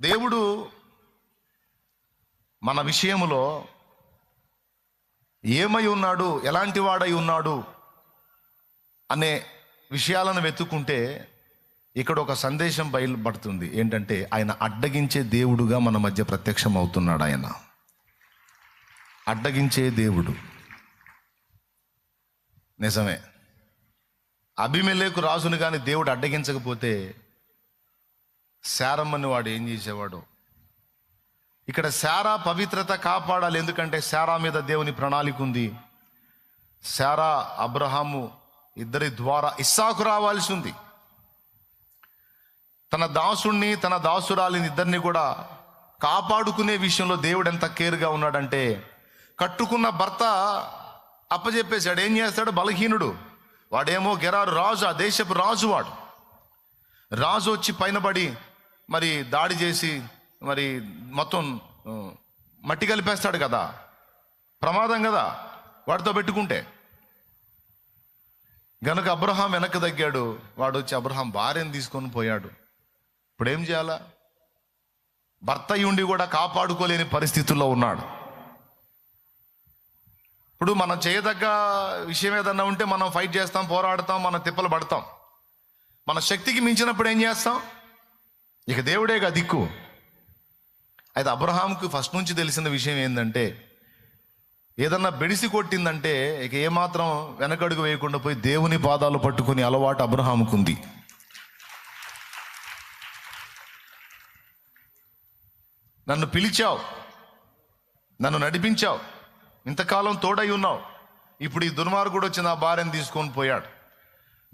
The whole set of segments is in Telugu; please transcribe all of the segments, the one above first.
దేవుడు మన విషయములో ఏమై ఉన్నాడు ఎలాంటి వాడై ఉన్నాడు అనే విషయాలను వెతుక్కుంటే ఇక్కడ ఒక సందేశం బయలుపడుతుంది. ఏంటంటే ఆయన అడ్డగించే దేవుడుగా మన మధ్య ప్రత్యక్షం అవుతున్నాడు ఆయన. అడ్డగించే దేవుడు. నిజమే. అభిమెలేకు రాజును కానీ దేవుడు అడ్డగించకపోతే శారమ్మని వాడు ఏం చేసేవాడు? ఇక్కడ శారా పవిత్రత కాపాడాలి ఎందుకంటే శారా మీద దేవుని ప్రణాళిక ఉంది. శారా అబ్రహాము ఇద్దరి ద్వారా ఇస్సాకు రావాల్సి ఉంది. తన దాసుణ్ణి తన దాసురాలిని ఇద్దరిని కూడా కాపాడుకునే విషయంలో దేవుడు ఎంత కేర్గా ఉన్నాడంటే కట్టుకున్న భర్త అప్పచెప్పేశాడు ఏం చేస్తాడు? బలహీనుడు. వాడేమో గెరారు రాజు ఆ దేశపు రాజు వాడు రాజు వచ్చి పైన పడి మరి దాడి చేసి మరి మొత్తం మట్టి కలిపేస్తాడు కదా. ప్రమాదం కదా వాడితో పెట్టుకుంటే. గనుక అబ్రహాం వెనక్కి తగ్గాడు వాడు వచ్చి అబ్రహాం భార్యను తీసుకొని పోయాడు. ఇప్పుడు ఏం చేయాలా? భర్త ఉండి కూడా కాపాడుకోలేని పరిస్థితుల్లో ఉన్నాడు. ఇప్పుడు మనం చేయదగ్గ విషయం ఏదన్నా ఉంటే మనం ఫైట్ చేస్తాం పోరాడతాం మన తిప్పలు పడతాం. మన శక్తికి మించినప్పుడు ఏం చేస్తాం? ఇక దేవుడేగా దిక్కు. అయితే అబ్రహాంకు ఫస్ట్ నుంచి తెలిసిన విషయం ఏంటంటే ఏదన్నా బెడిసి కొట్టిందంటే ఇక ఏమాత్రం వెనకడుగు వేయకుండా పోయి దేవుని పాదాలు పట్టుకుని అలవాటు అబ్రహాముకుంది. నన్ను పిలిచావు నన్ను నడిపించావు ఇంతకాలం తోడై ఉన్నావు ఇప్పుడు ఈ దుర్మార్గుడు వచ్చి నా భార్యను తీసుకొని పోయాడు.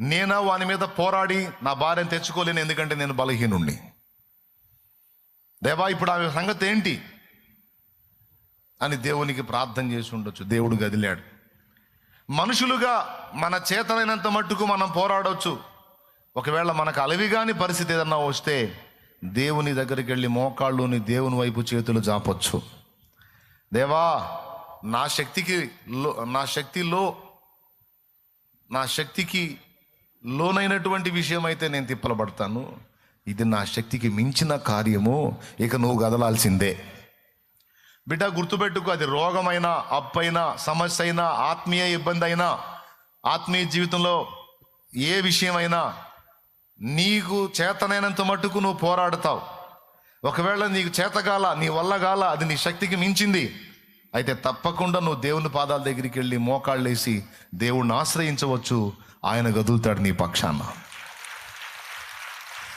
నేనా వాని మీద పోరాడి నా భార్యను తెచ్చుకోలేను ఎందుకంటే నేను బలహీనుణ్ణి. దేవా ఇప్పుడు ఆమె సంగతి ఏంటి? అని దేవునికి ప్రార్థన చేసి ఉండొచ్చు. దేవుడు గదిలాడు. మనుషులుగా మన చేతనైనంత మట్టుకు మనం పోరాడవచ్చు ఒకవేళ మనకు అలవిగాని పరిస్థితి ఏదన్నా వస్తే దేవుని దగ్గరికి వెళ్ళి మోకాళ్ళుని దేవుని వైపు చేతులు జాపొచ్చు. దేవా నా శక్తికి లో నా శక్తిలో నా శక్తికి లోనైనటువంటి విషయం అయితే నేను తిప్పలబడతాను. ఇది నా శక్తికి మించిన కార్యము. ఇక నువ్వు కదలాల్సిందే బిడ్డ గుర్తుపెట్టుకో అది రోగమైనా అప్పైనా సమస్య అయినా ఆత్మీయ ఇబ్బంది అయినా ఆత్మీయ జీవితంలో ఏ విషయమైనా నీకు చేతనైనంత మట్టుకు నువ్వు పోరాడతావు. ఒకవేళ నీకు చేతగాల నీ వల్ల గాల అది నీ శక్తికి మించింది అయితే తప్పకుండా నువ్వు దేవుని పాదాల దగ్గరికి వెళ్ళి మోకాళ్ళేసి దేవుణ్ణి ఆశ్రయించవచ్చు. ఆయన గదులుతాడు నీ పక్షాన.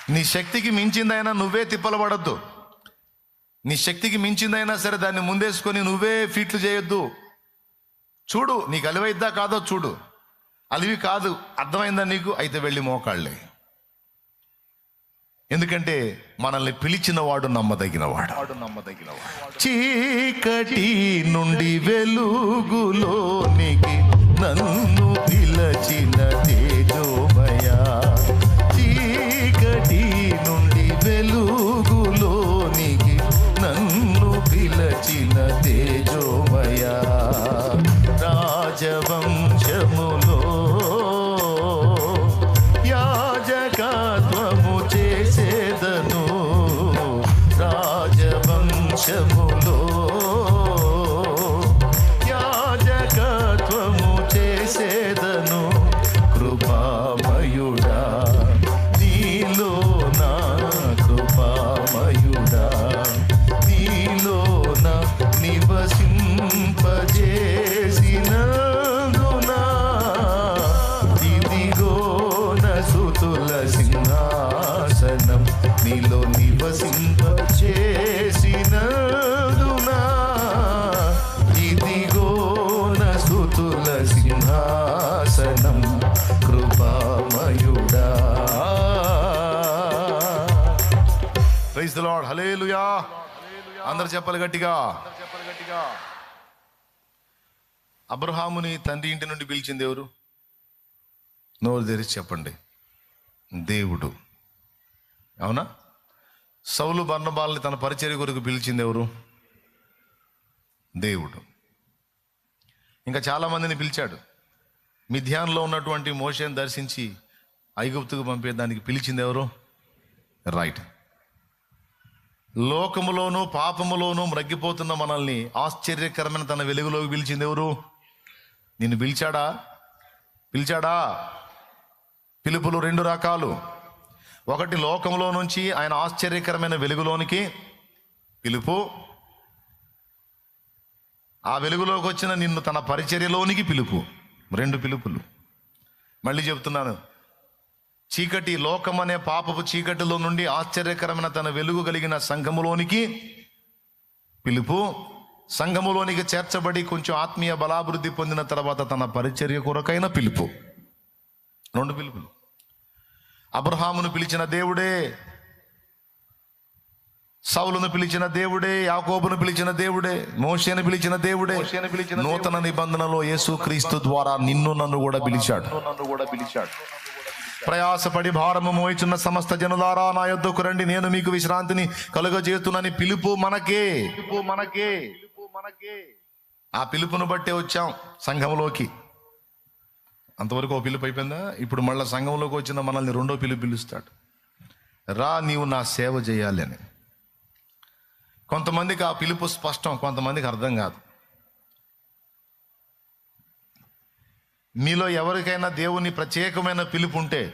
నీ శక్తికి మించిందైనా నువ్వే తిప్పలబడద్దు. నీ శక్తికి మించిందైనా సరే దాన్ని ముందేసుకొని నువ్వే ఫీట్లు చేయొద్దు. చూడు నీకు అలివైద్దా కాదో చూడు. అలివి కాదు అర్థమైందా నీకు? అయితే వెళ్ళి మోకాళ్ళే. ఎందుకంటే మనల్ని పిలిచిన వాడు నమ్మదగిన వాడు వాడు నమ్మదగిన వాడు చీకటి నుండి వెలుగులోనికి నన్ను పిలచిన తేజోమయా. యాజకత్వము చేసేదను రాజవంశము. లార్డ్ అందరు చెప్పాలి గట్టిగా. అబ్రహాముని తండ్రి ఇంటి నుండి పిలిచింది ఎవరు? నోరు తెరిచి చెప్పండి. దేవుడు. అవునా? సౌలు బర్ణబాల్ని తన పరిచర్య కొరకు పిలిచింది ఎవరు? దేవుడు. ఇంకా చాలా మందిని పిలిచాడు. మిథ్యాన్లో ఉన్నటువంటి మోషను దర్శించి ఐగుప్తుకు పంపేదానికి పిలిచింది ఎవరు? రైట్. లోకములోను పాపములోను మ్రగ్గిపోతున్న మనల్ని ఆశ్చర్యకరమైన తన వెలుగులోకి పిలిచింది ఎవరు? నిన్ను పిలిచాడా? పిలిచాడా? పిలుపులు రెండు రకాలు. ఒకటి లోకంలో నుంచి ఆయన ఆశ్చర్యకరమైన వెలుగులోనికి పిలుపు. ఆ వెలుగులోకి వచ్చిన నిన్ను తన పరిచర్యలోనికి పిలుపు. రెండు పిలుపులు. మళ్ళీ చెప్తున్నాను. చీకటి లోకం అనే పాపపు చీకటిలో నుండి ఆశ్చర్యకరమైన తన వెలుగు కలిగిన సంఘములోనికి పిలుపు. సంఘములోనికి చేర్చబడి కొంచెం ఆత్మీయ బలాభివృద్ధి పొందిన తర్వాత తన పరిచర్య కొరకైన పిలుపు. రెండు పిలుపులు. అబ్రహామును పిలిచిన దేవుడే సౌలును పిలిచిన దేవుడే యాకోబును పిలిచిన దేవుడే మోషేను పిలిచిన దేవుడే నూతన నిబంధనలో యేసుక్రీస్తు ద్వారా నిన్ను నన్ను కూడా పిలిచాడు. నన్ను కూడా పిలిచాడు. ప్రయాసపడి భారము మోయిచున్న సమస్త జనులారా నా యొద్దకు రండి. నేను మీకు విశ్రాంతిని కలుగజేస్తున్నాని పిలుపు మనకే. పిలుపు మనకే. పిలుపు మనకే. ఆ పిలుపును బట్టే వచ్చాం సంఘంలోకి అంతవరకు ఓ పిలుపు అయిపోయిందా? ఇప్పుడు మళ్ళీ సంఘంలోకి వచ్చిన మనల్ని రెండో పిలుపు పిలుస్తాడు. రా నీవు నా సేవ చేయాలి అని. కొంతమందికి ఆ పిలుపు స్పష్టం కొంతమందికి అర్థం కాదు. మీలో ఎవరికైనా దేవుని ప్రత్యేకమైన పిలుపు ఉంటే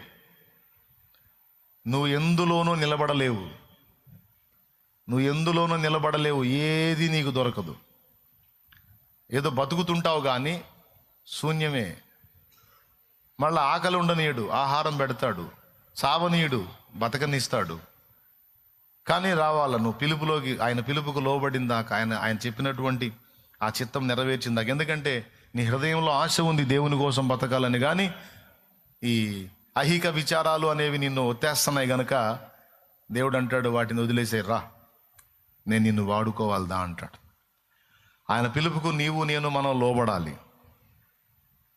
నువ్వు ఎందులోనూ నిలబడలేవు. నువ్వు ఎందులోనూ నిలబడలేవు. ఏది నీకు దొరకదు. ఏదో బతుకుతుంటావు కానీ శూన్యమే. మళ్ళీ ఆకలి ఉండనీయుడు ఆహారం పెడతాడు సావనీయుడు బతకనిస్తాడు. కానీ రావాల? నువ్వు పిలుపులోకి ఆయన పిలుపుకు లోబడిందాక ఆయన ఆయన చెప్పినటువంటి ఆ చిత్తం నెరవేర్చిందాక ఎందుకంటే నీ హృదయంలో ఆశ ఉంది దేవుని కోసం బతకాలని కానీ ఈ అహిక విచారాలు అనేవి నిన్ను ఒత్తేస్తున్నాయి గనక దేవుడు అంటాడు వాటిని వదిలేసే రా. నేను నిన్ను వాడుకోవాలదా? అంటాడు. ఆయన పిలుపుకు నీవు నేను మనం లోబడాలి.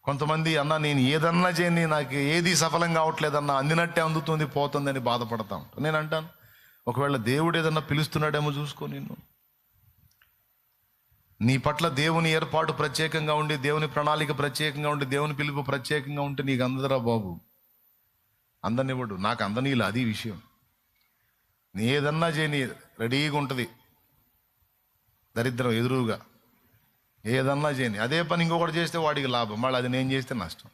కొంతమంది అన్న నేను ఏదన్నా చేయని నాకు ఏది సఫలం కావట్లేదన్న అందినట్టే అందుతుంది పోతుందని బాధపడతా ఉంటాను నేను అంటాను ఒకవేళ దేవుడు ఏదన్నా పిలుస్తున్నాడేమో చూసుకో నిన్ను. నీ పట్ల దేవుని ఏర్పాటు ప్రత్యేకంగా ఉండి దేవుని ప్రణాళిక ప్రత్యేకంగా ఉండి దేవుని పిలుపు ప్రత్యేకంగా ఉంటే నీకు అందదరా బాబు. అందనివ్వడు నాకు అందనీలా అది విషయం. నీ ఏదన్నా చేయని రెడీగా ఉంటుంది. దరిద్రం ఎదురుగా. ఏదన్నా చేయని అదే పని ఇంకొకటి చేస్తే వాడికి లాభం. మళ్ళీ అది నేను చేస్తే నష్టం.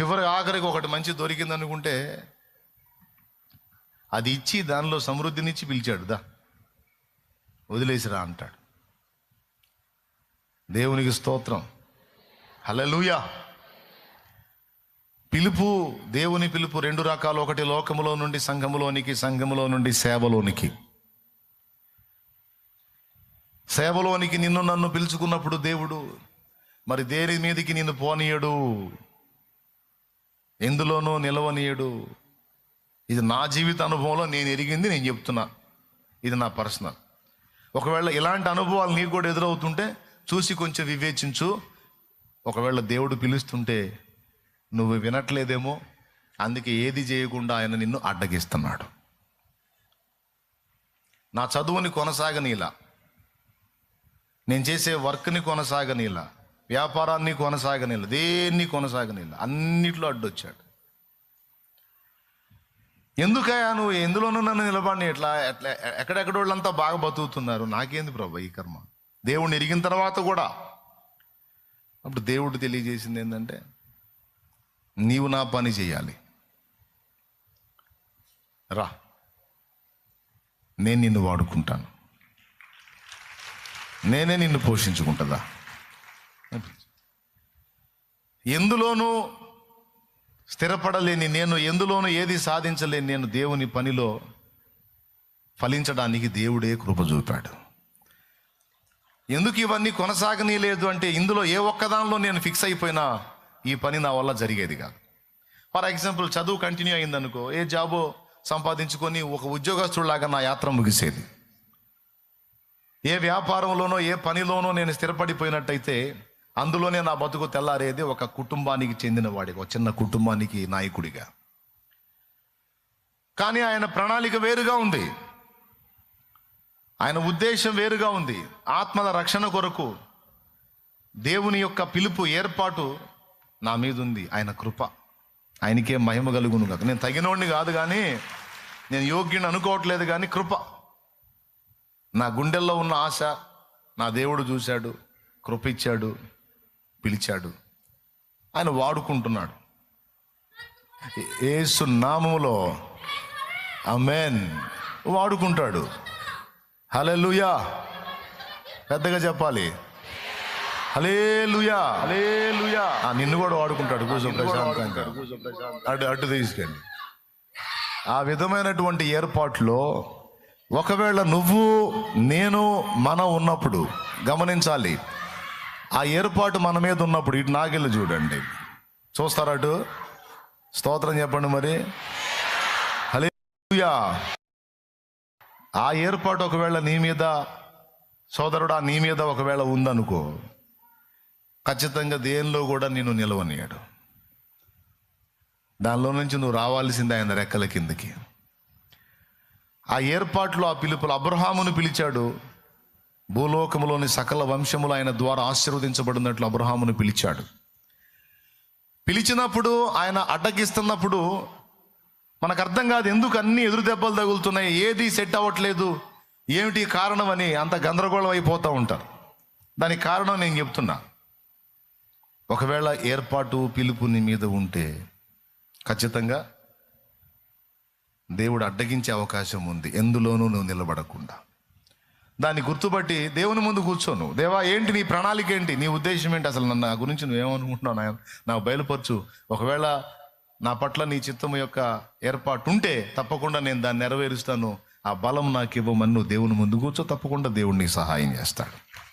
చివరి ఆఖరికి ఒకటి మంచి దొరికింది అనుకుంటే అది ఇచ్చి దానిలో సమృద్ధినిచ్చి పిలిచాడు. దా. వదిలేసిరా అంటాడు. దేవునికి స్తోత్రం. హలలుయా పిలుపు దేవుని పిలుపు రెండు రకాలు. ఒకటి లోకములో నుండి సంఘములోనికి సంఘములో నుండి సేవలోనికి. సేవలోనికి నిన్ను నన్ను పిలుచుకున్నప్పుడు దేవుడు మరి దేని మీదకి నిన్ను పోనీయడు? ఎందులోనూ నిలవనీయడు. ఇది నా జీవిత అనుభవంలో నేను ఎరిగింది నేను చెప్తున్నా. ఇది నా పర్సనల్. ఒకవేళ ఇలాంటి అనుభవాలు నీకు కూడా ఎదురవుతుంటే చూసి కొంచెం వివేచించు. ఒకవేళ దేవుడు పిలుస్తుంటే నువ్వు వినట్లేదేమో అందుకే ఏది చేయకుండా ఆయన నిన్ను అడ్డగిస్తున్నాడు. నా చదువుని కొనసాగనీలా. నేను చేసే వర్క్ని కొనసాగనీలా. వ్యాపారాన్ని కొనసాగనీలా. దేన్ని కొనసాగనీలా. అన్నిట్లో అడ్డొచ్చాడు. ఎందుకయ్యా నువ్వు? ఎందులోనూ నన్ను నిలబడి ఎట్లా? ఎట్లా? ఎక్కడెక్కడ వాళ్ళంతా బాగా బతుకుతున్నారు. నాకేంది ప్రభు ఈ కర్మ? దేవుడిని ఎరిగిన తర్వాత కూడా. అప్పుడు దేవుడు తెలియజేసింది ఏంటంటే నీవు నా పని చేయాలి. రా. నేను నిన్ను వాడుకుంటాను. నేనే నిన్ను పోషించుకుంటుందా? ఎందులోనూ స్థిరపడలేని నేను ఎందులోనూ ఏది సాధించలేని నేను దేవుని పనిలో ఫలించడానికి దేవుడే కృప చూపాడు ఎందుకు ఇవన్నీ కొనసాగనీయలేదు అంటే ఇందులో ఏ ఒక్కదానిలో నేను ఫిక్స్ అయిపోయినా ఈ పని నా వల్ల జరిగేది కాదు. ఫర్ ఎగ్జాంపుల్ చదువు కంటిన్యూ అయిందనుకో ఏ జాబో సంపాదించుకొని ఒక ఉద్యోగస్తుడిలాగా నా యాత్ర ముగిసేది. ఏ వ్యాపారంలోనో ఏ పనిలోనో నేను స్థిరపడిపోయినట్టయితే అందులోనే నా బతుకు తెల్లారేది ఒక కుటుంబానికి చెందిన వాడికి ఒక చిన్న కుటుంబానికి నాయకుడిగా. కానీ ఆయన ప్రణాళిక వేరుగా ఉంది. ఆయన ఉద్దేశం వేరుగా ఉంది. ఆత్మల రక్షణ కొరకు దేవుని యొక్క పిలుపు ఏర్పాటు నా మీద ఉంది. ఆయన కృప. ఆయనకే మహిమ కలుగును కాదు నేను తగినోడిని కాదు కానీ నేను యోగ్యుని అనుకోవట్లేదు కానీ కృప. నా గుండెల్లో ఉన్న ఆశ నా దేవుడు చూశాడు కృప ఇచ్చాడు. పిలిచాడు. ఆయన వాడుకుంటున్నాడు. ఏసు నామములో అమెన్ వాడుకుంటాడు. హలెలుయా పెద్దగా చెప్పాలి. Hallelujah hallelujah. ఆ, నిన్ను కూడా వాడుకుంటాడు. కూర్చో ప్రశాంతంగా. అటు అటు తీసుకెళ్ళి. ఆ విధమైనటువంటి ఏర్పాట్లో ఒకవేళ నువ్వు నేను మనం ఉన్నప్పుడు గమనించాలి. ఆ ఏర్పాటు మన మీద ఉన్నప్పుడు ఇటు నాగిళ్ళు చూడండి. చూస్తారా అటు? స్తోత్రం చెప్పండి మరి. హలే ఆ ఏర్పాటు ఒకవేళ నీ మీద సోదరుడా నీ మీద ఒకవేళ ఉందనుకో ఖచ్చితంగా దేనిలో కూడా నేను నిలవనియాడు. దానిలో నుంచి నువ్వు రావాల్సిందే ఆయన రెక్కల కిందకి. ఆ ఏర్పాట్లో ఆ పిలుపులు అబ్రహామును పిలిచాడు. భూలోకములోని సకల వంశములు ఆయన ద్వారా ఆశీర్వదించబడినట్లు అబ్రహామును పిలిచాడు. పిలిచినప్పుడు ఆయన అడ్డగిస్తున్నప్పుడు మనకు అర్థం కాదు ఎందుకు అన్ని ఎదురు దెబ్బలు తగులుతున్నాయి ఏది సెట్ అవ్వట్లేదు ఏమిటి కారణం అని అంత గందరగోళం అయిపోతూ ఉంటారు. దానికి కారణం నేను చెప్తున్నా. ఒకవేళ ఏర్పాటు పిలుపు నీ మీద ఉంటే ఖచ్చితంగా దేవుడు అడ్డగించే అవకాశం ఉంది. ఎందులోనూ నువ్వు నిలబడకుండా. దాన్ని గుర్తుపట్టి దేవుని ముందు కూర్చోను దేవా ఏంటి నీ ప్రణాళిక ఏంటి? నీ ఉద్దేశం ఏంటి? అసలు నన్ను నా గురించి నువ్వేమనుకుంటున్నావు? నాయన నాకు బయలుపరచు. ఒకవేళ నా పట్ల నీ చిత్తం యొక్క ఏర్పాటు ఉంటే తప్పకుండా నేను దాన్ని నెరవేరుస్తాను. ఆ బలం నాకు ఇవ్వమని నువ్వు దేవుని ముందు కూర్చో. తప్పకుండా దేవుడిని సహాయం చేస్తాడు.